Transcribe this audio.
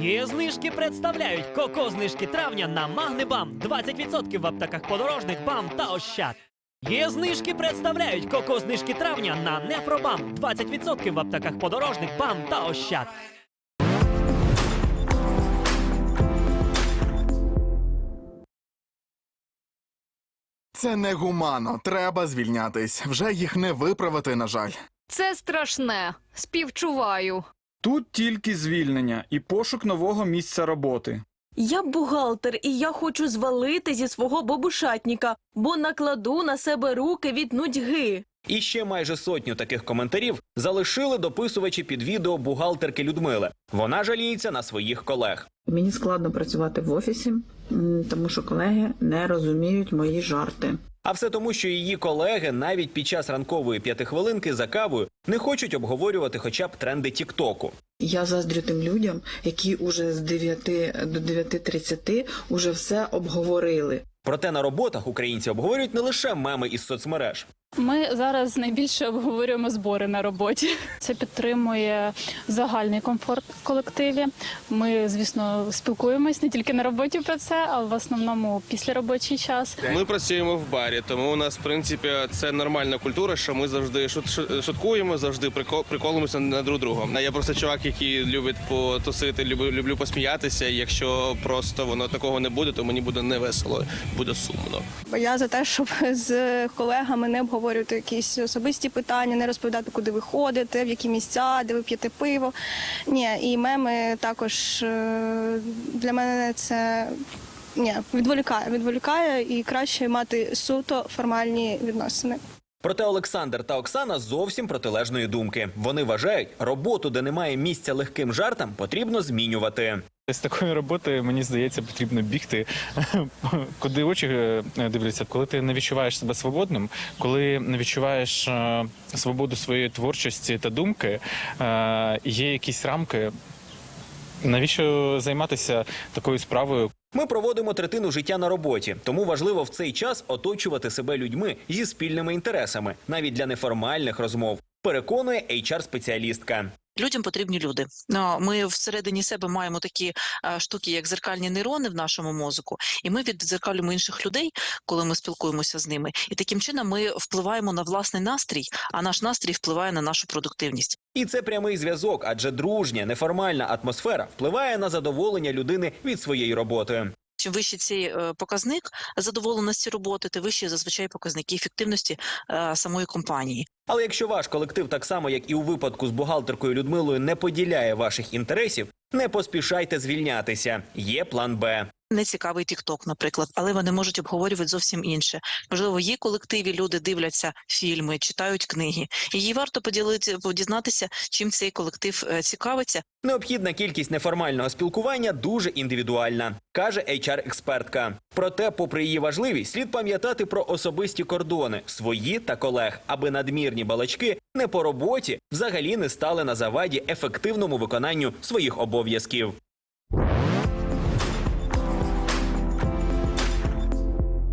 Є знижки представляють коко знижки травня на Магнебам 20% в аптеках подорожник БАМ та Ощад. Є знижки представляють коко знижки травня на Нефробам 20% в аптеках подорожник БАМ та Ощад. Це негуманно. Треба звільнятись. Вже їх не виправити, на жаль. Це страшне. Співчуваю. Тут тільки звільнення і пошук нового місця роботи. Я бухгалтер, і я хочу звалити зі свого бабушатніка, бо накладу на себе руки від нудьги. І ще майже сотню таких коментарів залишили дописувачі під відео бухгалтерки Людмили. Вона жаліється на своїх колег. Мені складно працювати в офісі, тому що колеги не розуміють мої жарти. А все тому, що її колеги навіть під час ранкової п'ятихвилинки за кавою не хочуть обговорювати хоча б тренди Тіктоку. Я заздрю тим людям, які уже з 9 до 9.30 уже все обговорили. Проте на роботах українці обговорюють не лише меми із соцмереж. Ми зараз найбільше обговорюємо збори на роботі. Це підтримує загальний комфорт в колективі. Ми, звісно, спілкуємось не тільки на роботі про це, а в основному після робочий час. Ми працюємо в барі, тому у нас в принципі це нормальна культура, що ми завжди шут, шут- шуткуємо, завжди прико- приколуємося на друг другом. Я просто чувак, який любить потусити, люблю, люблю посміятися. Якщо просто воно такого не буде, то мені буде не весело, буде сумно. Я за те, щоб з колегами не обговорювати якісь особисті питання, не розповідати, куди ви ходите, в які місця, де ви п'єте пиво. Ні, і меми також е, для мене це ні, відволікає, відволікає і краще мати суто формальні відносини. Проте Олександр та Оксана зовсім протилежної думки. Вони вважають, роботу, де немає місця легким жартам, потрібно змінювати. З такої роботи мені здається, потрібно бігти, куди очі е, дивляться. Коли ти не відчуваєш себе свободним, коли не відчуваєш е, свободу своєї творчості та думки, е, є якісь рамки. Навіщо займатися такою справою? Ми проводимо третину життя на роботі, тому важливо в цей час оточувати себе людьми зі спільними інтересами, навіть для неформальних розмов. Переконує HR-спеціалістка. Людям потрібні люди. Ну, Ми всередині себе маємо такі штуки, як зеркальні нейрони в нашому мозку, і ми віддзеркалюємо інших людей, коли ми спілкуємося з ними. І таким чином ми впливаємо на власний настрій, а наш настрій впливає на нашу продуктивність. І це прямий зв'язок, адже дружня, неформальна атмосфера впливає на задоволення людини від своєї роботи. Чим вищий цей е, показник задоволеності роботи, тим вищі зазвичай показники ефективності е, самої компанії. Але якщо ваш колектив, так само як і у випадку з бухгалтеркою Людмилою, не поділяє ваших інтересів, не поспішайте звільнятися. Є план Б. Не цікавий TikTok, наприклад, але вони можуть обговорювати зовсім інше. Можливо, її колективі люди дивляться фільми, читають книги. І їй варто поділити дізнатися, чим цей колектив е, цікавиться. Необхідна кількість неформального спілкування дуже індивідуальна, каже HR-експертка. Проте, попри її важливість, слід пам'ятати про особисті кордони свої та колег, аби надмірні балачки не по роботі взагалі не стали на заваді ефективному виконанню своїх обов'язків.